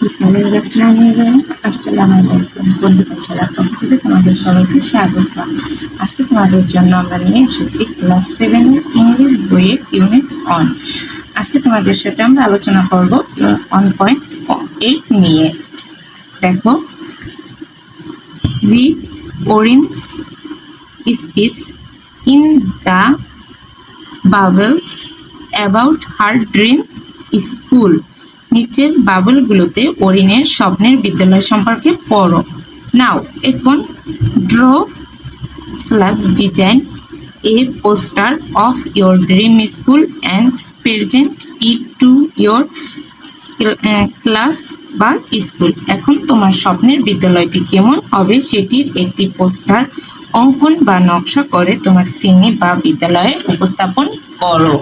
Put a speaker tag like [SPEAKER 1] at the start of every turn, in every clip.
[SPEAKER 1] আসসালামু আলাইকুম বন্ধু পাচ্ছিলাম থেকে তোমাদের সবাইকে স্বাগত। আজকে তোমাদের জন্য আমরা নিয়ে এসেছি ক্লাস সেভেনের ইংলিশ বইয়ের ইউনিট অন আজকে তোমাদের সাথে আমরা আলোচনা করব ওয়ান পয়েন্ট এইট নিয়ে। দেখো read Orin's speech in the bubbles about her dream school নিচের বাবলগুলোতে অরিনের স্বপ্নের বিদ্যালয় সম্পর্কে পড়ো। নাও, এখন draw slash design a poster of your dream school and present it to your class বা স্কুল এখন তোমার স্বপ্নের বিদ্যালয়টি কেমন হবে সেটির একটি পোস্টার অঙ্কন বা নকশা করে তোমার শ্রেণি বা বিদ্যালয়ে উপস্থাপন করো।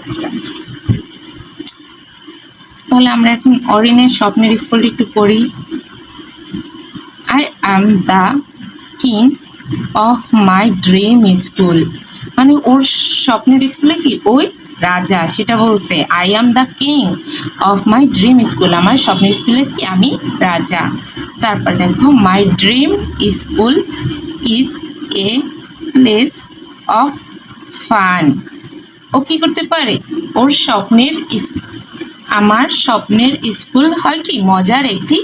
[SPEAKER 1] তাহলে আমরা এখন অরিনের স্বপ্নের স্কুলটি একটু পড়ি। I am the king of my dream school মানে ওর স্বপ্নের স্কুলে কি? ওই রাজা, সেটা বলছে I am the king of my dream school আমার স্বপ্নের স্কুলে কি? আমি রাজা। তারপর দেখো my dream school is a place of fun ও কি করতে পারে? ওর স্বপ্নের আমার স্বপ্নের স্কুল হয় কি? মজার একটি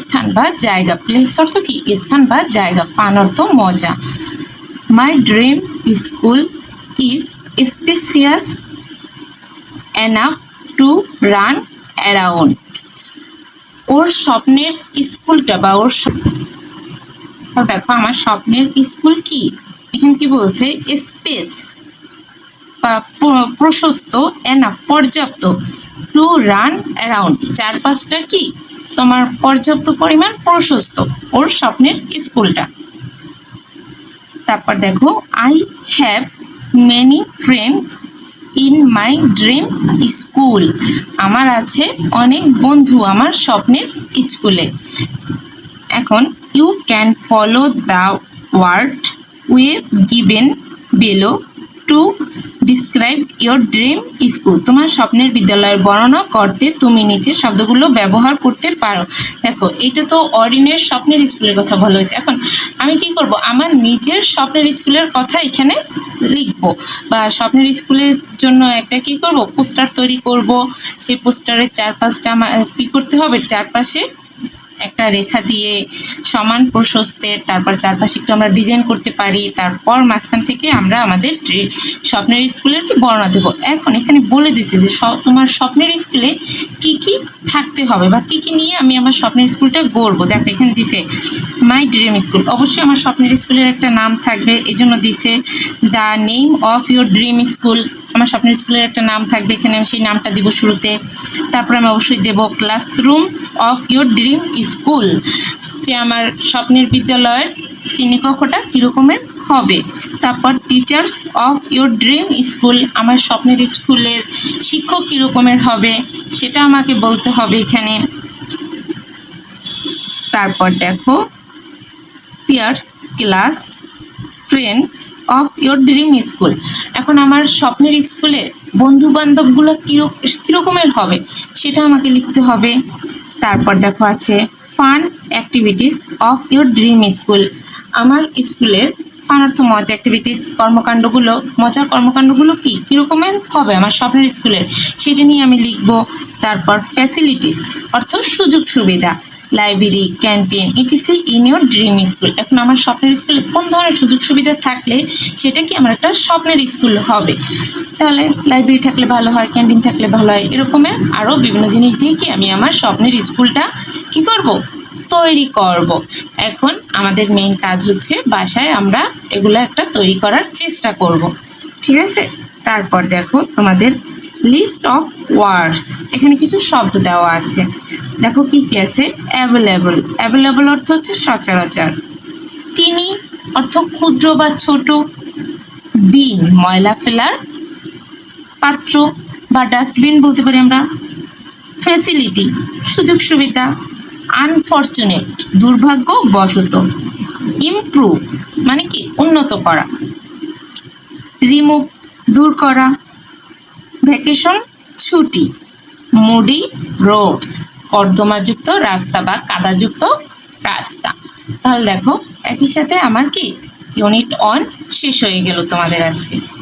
[SPEAKER 1] স্থান বা জায়গা। প্লেস অর্থ কি? স্থান বা জায়গা। ফান অর্থ মজা। My dream school is spacious enough to run around ওর স্বপ্নের স্কুলটা বা ওর দেখো, আমার স্বপ্নের স্কুল কি? এখানে কি বলছে? স্পেস বা প্রশস্ত এনাফ পর্যাপ্ত। টু রান অ্যারাউন্ড চারপাশটা কি? তোমার পর্যাপ্ত পরিমাণ প্রশস্ত ওর স্বপ্নের স্কুলটা। তারপর দেখো I have many friends in my dream school আমার আছে অনেক বন্ধু আমার স্বপ্নের স্কুলে। এখন you can follow the word with given below to describe your dream school তোমার স্বপ্নের বিদ্যালয়ের বর্ণনা করতে তুমি নিচের শব্দগুলো ব্যবহার করতে পারো। দেখো, এটা তো অরিনের স্বপ্নের স্কুলের কথা বলা হয়েছে। এখন আমি কি করব? আমার নিজের স্বপ্নের স্কুলের কথা এখানে লিখব বা স্বপ্নের স্কুলের জন্য একটা কি করব? পোস্টার তৈরি করব। সেই পোস্টারের চারপাশটা আমার কি করতে হবে? চারপাশে একটা রেখা দিয়ে সমান প্রশস্তের, তারপর চারপাশে একটু আমরা ডিজাইন করতে পারি, তারপর মাঝখান থেকে আমরা আমাদের স্বপ্নের স্কুলের কি বর্ণনা দেবো। এখন এখানে বলে দিছে যে তোমার স্বপ্নের স্কুলে কি কি থাকতে হবে বা কি কি নিয়ে আমি আমার স্বপ্নের স্কুলটা গড়বো? দেখো, এখানে দিছে মাই ড্রিম স্কুল অবশ্যই আমার স্বপ্নের স্কুলের একটা নাম থাকবে। এই জন্য দিছে the name of your dream school আমার স্বপ্নের স্কুলের একটা নাম থাকবে, এখানে আমি সেই নামটা দিব শুরুতে। তারপর আমি অবশ্যই দেব classrooms of your dream school যে আমার স্বপ্নের বিদ্যালয়ের শ্রেণীকক্ষটা কীরকমের হবে। তারপর teachers of your dream school আমার স্বপ্নের স্কুলের শিক্ষক কীরকমের হবে, সেটা আমাকে বলতে হবে এখানে। তারপর দেখো peers class friends of your dream school এখন আমার স্বপ্নের স্কুলে বন্ধু বান্ধবগুলো কীরকমের হবে, সেটা আমাকে লিখতে হবে। তারপর দেখো আছে fun activities of your dream school আমার স্কুলের ফান অর্থ মজা অ্যাক্টিভিটিস কর্মকাণ্ডগুলো, মজার কর্মকাণ্ডগুলো কি? কীরকমের? হবে আমার স্বপ্নের স্কুলের সেটা নিয়ে আমি লিখব। তারপর ফ্যাসিলিটিস অর্থ সুযোগ সুবিধা library, canteen etc in your dream school এখন আমার স্বপ্নের স্কুলে কোন ধরনের সুযোগ সুবিধা থাকলে সেটা কি আমার একটা স্বপ্নের স্কুল হবে? তাহলে লাইব্রেরি থাকলে ভালো হয়, ক্যান্টিন থাকলে ভালো হয় এরকমের আরও বিভিন্ন জিনিস দিয়ে কি আমি আমার স্বপ্নের স্কুলটা কি করব? তৈরি করব। এখন আমাদের মেইন কাজ হচ্ছে বাসায় আমরা এগুলো একটা তৈরি করার চেষ্টা করব। ঠিক আছে? তারপর দেখো তোমাদের লিস্ট অফ ওয়ার্ডস। এখানে কিছু শব্দ দেওয়া আছে। দেখো কি কি আছে? অ্যাভেলেবল। অ্যাভেলেবল অর্থ হচ্ছে সচরাচর। টিনি অর্থ ক্ষুদ্র বা ছোট। বিন, ময়লা ফেলার পাত্র বা ডাস্টবিন বলতে পারি আমরা। ফ্যাসিলিটি, সুযোগ সুবিধা, আনফর্চুনেট দুর্ভাগ্য বশত ইমপ্রুভ মানে কি উন্নত করা। রিমুভ, দূর করা। ভ্যাকেশন ছুটি। মুডি, রোডস, কর্দমাযুক্ত রাস্তা বা কাদাযুক্ত রাস্তা। তাহলে দেখো, একই সাথে আমার কি? ইউনিট অন শেষ হয়ে গেল তোমাদের আজকে।